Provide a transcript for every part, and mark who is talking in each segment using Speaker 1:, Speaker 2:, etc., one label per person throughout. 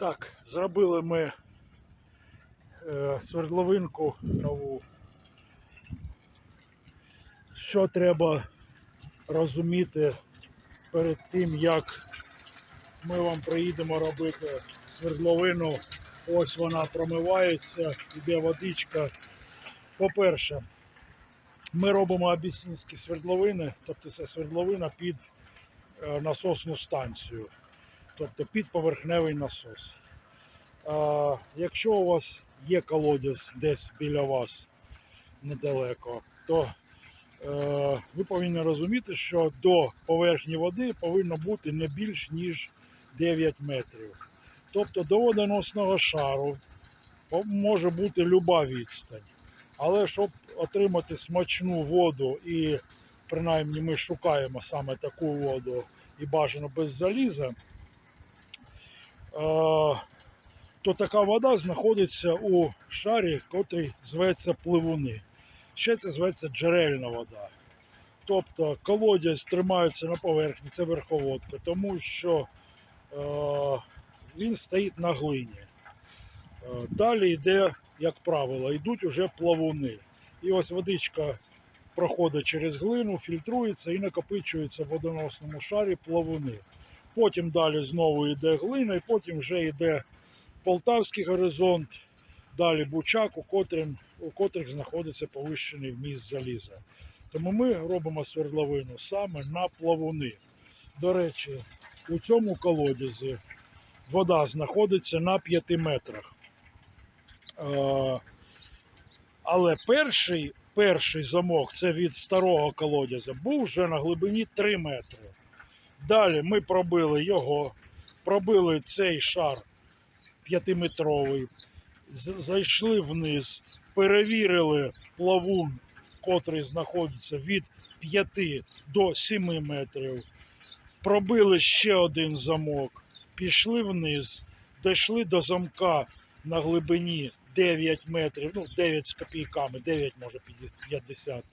Speaker 1: Так, зробили ми е, свердловинку нову. Що треба розуміти перед тим, як ми вам приїдемо робити свердловину. Ось вона промивається, йде водичка. По-перше, ми робимо абісінські свердловини, тобто це свердловина під е, насосну станцію, тобто під поверхневий насос. А, якщо у вас є колодязь десь біля вас недалеко, то е, ви повинні розуміти, що до поверхні води повинно бути не більш ніж 9 метрів. Тобто до водоносного шару може бути люба відстань. Але щоб отримати смачну воду, і принаймні ми шукаємо саме таку воду і бажано без заліза, то така вода знаходиться у шарі, котрий зветься пливуни. Ще це зветься джерельна вода. Тобто колодязь тримається на поверхні, це верховодка, тому що він стоїть на глині. Далі йде, як правило, йдуть уже плавуни. І ось водичка проходить через глину, фільтрується і накопичується в водоносному шарі плавуни. Потім далі знову йде глина, і потім вже йде Полтавський горизонт, далі Бучак, у, котрим, у котрих знаходиться повищений вміст заліза. Тому ми робимо свердловину саме на плавуни. До речі, у цьому колодязі вода знаходиться на 5 метрах. Е, Але перший, перший замок, це від старого колодязя, був вже на глибині 3 метри. Далі ми пробили його, пробили цей шар 5-метровий, зайшли вниз, перевірили плавун, котрий знаходиться від 5 до 7 метрів. Пробили ще один замок, пішли вниз, дійшли до замка на глибині 9 метрів, ну 9 з копійками, 9 може 50.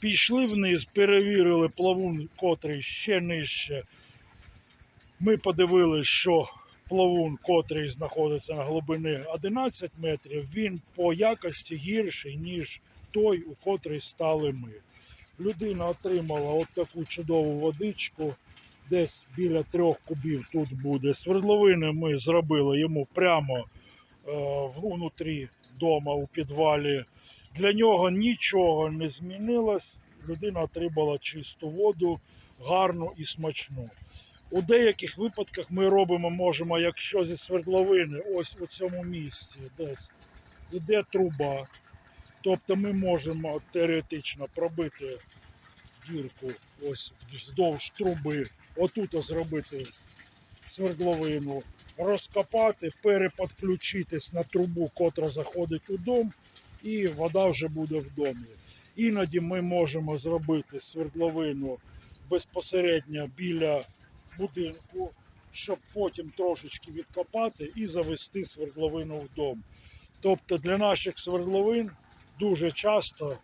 Speaker 1: Пішли вниз, перевірили плавун, котрий ще нижче. Ми подивилися, що плавун, котрий знаходиться на глибині 11 метрів, він по якості гірший, ніж той, у котрий стали ми. Людина отримала от таку чудову водичку, десь біля трьох кубів тут буде. Свердловини ми зробили йому прямо е, внутрі дома у підвалі. Для нього нічого не змінилось. Людина отримала чисту воду, гарну і смачну. У деяких випадках ми робимо, можемо, якщо зі свердловини, ось у цьому місці десь іде труба. Тобто ми можемо теоретично пробити дірку ось вздовж труби, отут зробити свердловину, розкопати, переподключитись на трубу, котра заходить у дом, і вода вже буде в домі. Іноді ми можемо зробити свердловину безпосередньо біля будинку, щоб потім трошечки відкопати і завести свердловину в дом. Тобто для наших свердловин дуже часто е,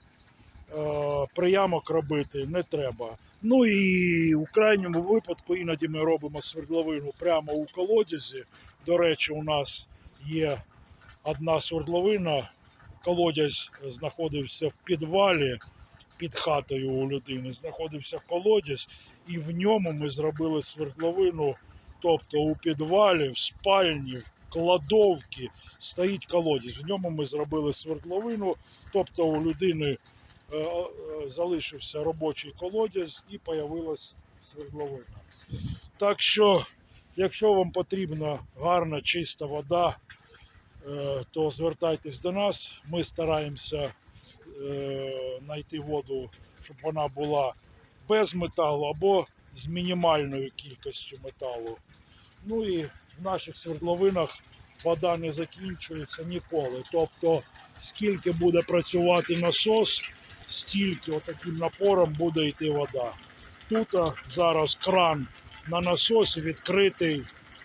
Speaker 1: приямок робити не треба. Ну і у крайньому випадку іноді ми робимо свердловину прямо у колодязі. До речі, у нас є одна свердловина. Колодязь знаходився в підвалі під хатою у людини. Знаходився колодязь, і в ньому ми зробили свердловину. Тобто у підвалі, в спальні, в кладовці стоїть колодязь. В ньому ми зробили свердловину. Тобто у людини е, е, залишився робочий колодязь і появилась свердловина. Так що, якщо вам потрібна гарна чиста вода, то звертайтесь до нас. Ми стараємося е, знайти воду, щоб вона була без металу або з мінімальною кількістю металу. Ну і в наших свердловинах вода не закінчується ніколи. Тобто, скільки буде працювати насос, стільки отаким напором буде йти вода. Тут зараз кран на насосі відкритий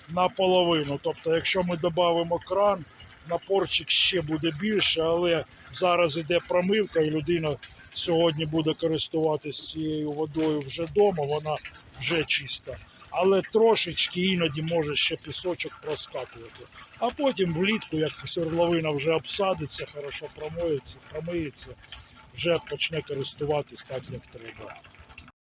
Speaker 1: наполовину. Тобто, якщо ми додамо кран, напорчик ще буде більше, але зараз іде промивка, і людина сьогодні буде користуватися цією водою вже вдома, вона вже чиста. але трошечки іноді може ще пісочок проскакувати. А потім влітку, як свердловина вже обсадиться, хорошо промоється, промиється, вже почне користуватись так, як треба.